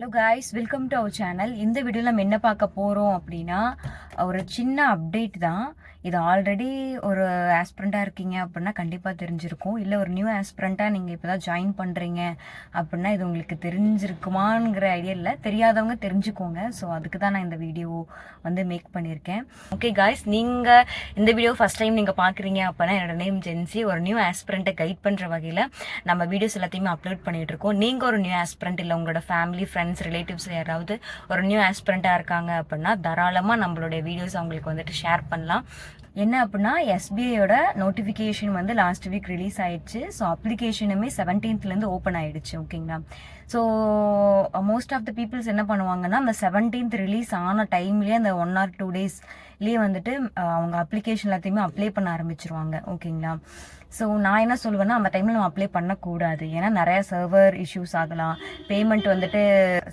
Hello guys welcome to our channel இந்த வீடியோவில் நம்ம என்ன பார்க்க போகிறோம் அப்படின்னா ஒரு சின்ன அப்டேட் தான். இது ஆல்ரெடி ஒரு ஆஸ்பிரண்ட்டாக இருக்கீங்க அப்படின்னா கண்டிப்பாக தெரிஞ்சிருக்கும். இல்லை ஒரு நியூ ஆஸ்பிரண்ட்டாக நீங்கள் இப்போ தான் ஜாயின் பண்ணுறீங்க அப்படின்னா இது உங்களுக்கு தெரிஞ்சிருக்குமாங்கிற ஐடியா இல்லை. தெரியாதவங்க தெரிஞ்சுக்கோங்க. ஸோ அதுக்கு தான் நான் இந்த வீடியோ வந்து மேக் பண்ணியிருக்கேன். ஓகே காய்ஸ் நீங்கள் இந்த வீடியோ ஃபஸ்ட் டைம் நீங்கள் பார்க்குறீங்க அப்படின்னா என்னோட நேம் ஜென்சி ஒரு நியூ ஆஸ்பிரண்ட்டை கைட் பண்ணுற வகையில் நம்ம வீடியோஸ் எல்லாத்தையுமே அப்லோட் பண்ணிகிட்ருக்கோம் இருக்கோம். நீங்கள் ஒரு நியூ ஆஸ்பிரண்ட் இல்லை உங்களோட ஃபேமிலி ஃப்ரெண்ட் ஃப்ரெண்ட்ஸ் ரிலேட்டிவ்ஸ் யாராவது ஒரு நியூ ஆஸ்பிரண்ட்டாக இருக்காங்க அப்படின்னா தாராளமாக நம்மளுடைய வீடியோஸ் அவங்களுக்கு வந்துட்டு ஷேர் பண்ணலாம். என்ன அப்படின்னா எஸ்பிஐயோட நோட்டிஃபிகேஷன் வந்து லாஸ்ட் வீக் ரிலீஸ் ஆயிடுச்சு. ஸோ அப்ளிகேஷனுமே செவன்டீன்த்லேருந்து ஓப்பன் ஆயிடுச்சு ஓகேங்களா so most of the peoples என்ன பண்ணுவாங்கன்னா அந்த செவன்டீன்த் ரிலீஸ் ஆன டைம்லேயே அந்த ஒன் ஆர் டூ டேஸ்லேயே வந்துட்டு அவங்க அப்ளிகேஷன் எல்லாத்தையுமே அப்ளை பண்ண ஆரம்பிச்சிருவாங்க ஓகேங்களா ஸோ நான் என்ன சொல்லுவேன்னா அந்த டைமில் நம்ம அப்ளை பண்ணக்கூடாது. ஏன்னா நிறையா சர்வர் இஷ்யூஸ் ஆகலாம். பேமெண்ட் வந்துட்டு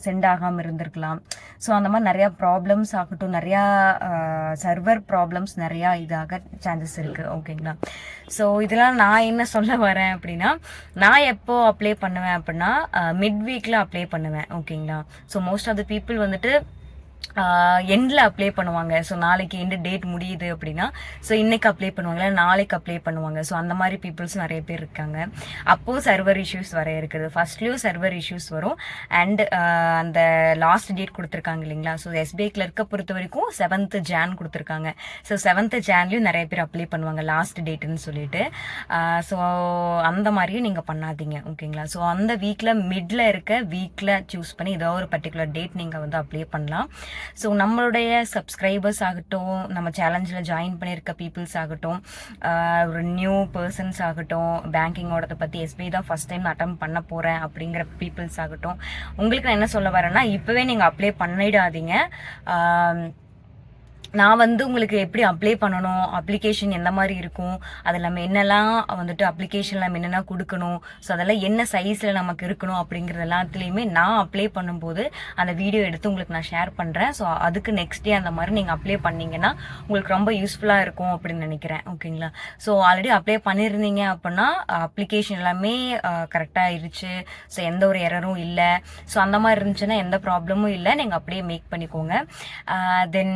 சென்ட் ஆகாமல் இருந்திருக்கலாம். ஸோ அந்த மாதிரி நிறையா ப்ராப்ளம்ஸ் ஆகட்டும் நிறையா சர்வர் ப்ராப்ளம்ஸ் நிறையா இதாக சான்சஸ் இருக்குது ஓகேங்களா ஸோ இதெல்லாம் நான் என்ன சொல்ல வரேன் அப்படின்னா நான் எப்போ அப்ளை பண்ணுவேன் அப்படின்னா மிட் வீக்கில் அப்ளை பண்ணுவேன். ஓகேங்களா so most of the people வந்துட்டு எண்டில் அப்ளை பண்ணுவாங்க. ஸோ நாளைக்கு எண்டு டேட் முடியுது அப்படின்னா ஸோ இன்னைக்கு அப்ளை பண்ணுவாங்களா? நாளைக்கு அப்ளை பண்ணுவாங்க. ஸோ அந்த மாதிரி பீப்புள்ஸ் நிறைய பேர் இருக்காங்க. அப்போது சர்வர் இஷ்யூஸ் வர இருக்குது. ஃபர்ஸ்ட்லேயும் சர்வர் இஷ்யூஸ் வரும். அண்ட் அந்த லாஸ்ட் டேட் கொடுத்துருக்காங்க இல்லைங்களா? ஸோ எஸ்பிஐ கிளர்க்கை பொறுத்த வரைக்கும் செவன்த்து ஜான் கொடுத்துருக்காங்க. ஸோ செவன்த்து ஜான்லேயும் நிறைய பேர் அப்ளை பண்ணுவாங்க லாஸ்ட் டேட்டுன்னு சொல்லிட்டு. ஸோ அந்த மாதிரியும் நீங்கள் பண்ணாதீங்க. ஓகேங்களா? ஸோ அந்த வீக்கில் மிடில் இருக்க வீக்கில் சூஸ் பண்ணி ஏதோ ஒரு பர்டிகுலர் டேட் நீங்கள் வந்து அப்ளை பண்ணலாம். ஸோ நம்மளுடைய சப்ஸ்கிரைபர்ஸ் ஆகட்டும் நம்ம சேலஞ்சில் ஜாயின் பண்ணியிருக்க பீப்புள்ஸ் ஆகட்டும் ஒரு நியூ பர்சன்ஸ் ஆகட்டும் பேங்கிங்கோடத பற்றி எஸ்பிஐ தான் ஃபஸ்ட் டைம் அட்டம் பண்ண போகிறேன் அப்படிங்கிற பீப்புள்ஸ் ஆகட்டும் உங்களுக்கு நான் என்ன சொல்ல வரேன்னா இப்போவே நீங்கள் அப்ளை பண்ணிடாதீங்க. நான் வந்து உங்களுக்கு எப்படி அப்ளை பண்ணணும்? அப்ளிகேஷன் எந்த மாதிரி இருக்கும்? அதில் நம்ம என்னெல்லாம் வந்துட்டு அப்ளிகேஷனில் நம்ம என்னென்ன கொடுக்கணும்? ஸோ அதெல்லாம் என்ன சைஸில் நமக்கு இருக்கணும்? அப்படிங்கிறது எல்லாத்துலேயுமே நான் அப்ளை பண்ணும்போது அந்த வீடியோ எடுத்து உங்களுக்கு நான் ஷேர் பண்ணுறேன் ஸோ அதுக்கு நெக்ஸ்ட் டே அந்த மாதிரி நீங்கள் அப்ளை பண்ணீங்கன்னா உங்களுக்கு ரொம்ப யூஸ்ஃபுல்லாக இருக்கும் அப்படின்னு நினைக்கிறேன். ஓகேங்களா ஸோ ஆல்ரெடி அப்ளை பண்ணியிருந்தீங்க அப்படின்னா அப்ளிகேஷன் எல்லாமே கரெக்டாக இருந்துச்சு ஸோ எந்த ஒரு எரரும் இல்லை. ஸோ அந்த மாதிரி இருந்துச்சுன்னா எந்த ப்ராப்ளமும் இல்லை. நீங்கள் அப்படியே மேக் பண்ணிக்கோங்க. தென்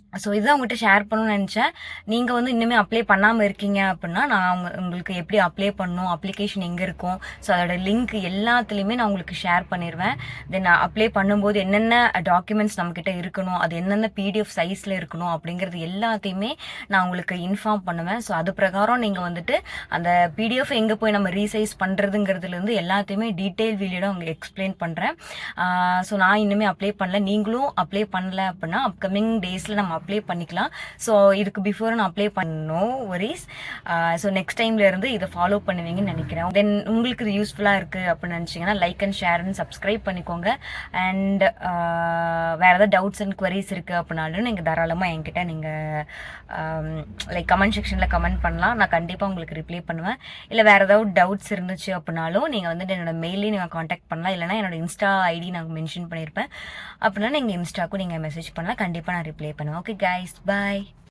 ஸோ இதுதான் உங்கள்கிட்ட ஷேர் பண்ணணும்னு நினச்சேன். நீங்கள் வந்து இன்னுமே அப்ளை பண்ணாமல் இருக்கீங்க அப்படின்னா நான் அவங்க உங்களுக்கு எப்படி அப்ளை பண்ணணும் அப்ளிகேஷன் எங்கே இருக்கும்? ஸோ அதோட லிங்க் எல்லாத்துலேயுமே நான் உங்களுக்கு ஷேர் பண்ணிடுவேன் தென் அப்ளை பண்ணும்போது என்னென்ன டாக்குமெண்ட்ஸ் நம்மக்கிட்ட இருக்கணும் அது என்னென்ன பிடிஎஃப் சைஸில் இருக்கணும் அப்படிங்கிறது எல்லாத்தையுமே நான் உங்களுக்கு இன்ஃபார்ம் பண்ணுவேன். ஸோ அது பிரகாரம் நீங்கள் வந்துட்டு அந்த பிடிஎஃப் எங்கே போய் நம்ம ரீசைஸ் பண்ணுறதுங்கிறதுலேருந்து எல்லாத்தையுமே டீட்டெயில் வீடியோட உங்களுக்கு எக்ஸ்பிளைன் பண்ணுறேன் ஸோ நான் இன்னுமே அப்ளை பண்ணல. நீங்களும் அப்ளை பண்ணல அப்படின்னா அப்கமிங் டேஸில் நம்ம அப்ளை பண்ணிக்கலாம். ஸோ இதுக்கு பிஃபோர் நான் அப்ளை பண்ணணும் ஒரிஸ் ஸோ நெக்ஸ்ட் டைம்ல இருந்து இதை ஃபாலோ பண்ணுவீங்கன்னு நினைக்கிறேன். தென் உங்களுக்கு இது யூஸ்ஃபுல்லாக இருக்குது அப்படின்னு நினச்சிங்கன்னா like and share and subscribe பண்ணிக்கோங்க. அண்ட் uh, வேறு ஏதாவது டவுட்ஸ் அண்ட் குவரிஸ் இருக்குது அப்படின்னாலும் நீங்கள் தாராளமாக என்கிட்ட நீங்கள் லைக் கமெண்ட் செக்ஷனில் கமெண்ட் பண்ணலாம். நான் கண்டிப்பாக உங்களுக்கு ரிப்ளை பண்ணுவேன். இல்லை வேறு ஏதாவது டவுட்ஸ் இருந்துச்சு அப்படின்னாலும் நீங்கள் வந்துட்டு என்னோட மெயிலே நீங்கள் காண்டாக்ட் பண்ணலாம். இல்லைனா என்னோட இன்ஸ்டா ஐடி நான் மென்ஷன் பண்ணியிருப்பேன். அப்படின்னா நீங்கள் இன்ஸ்டாக்கும் நீங்கள் மெசேஜ் பண்ணலாம். கண்டிப்பாக நான் ரிப்ளை பண்ணுவேன். Okay guys bye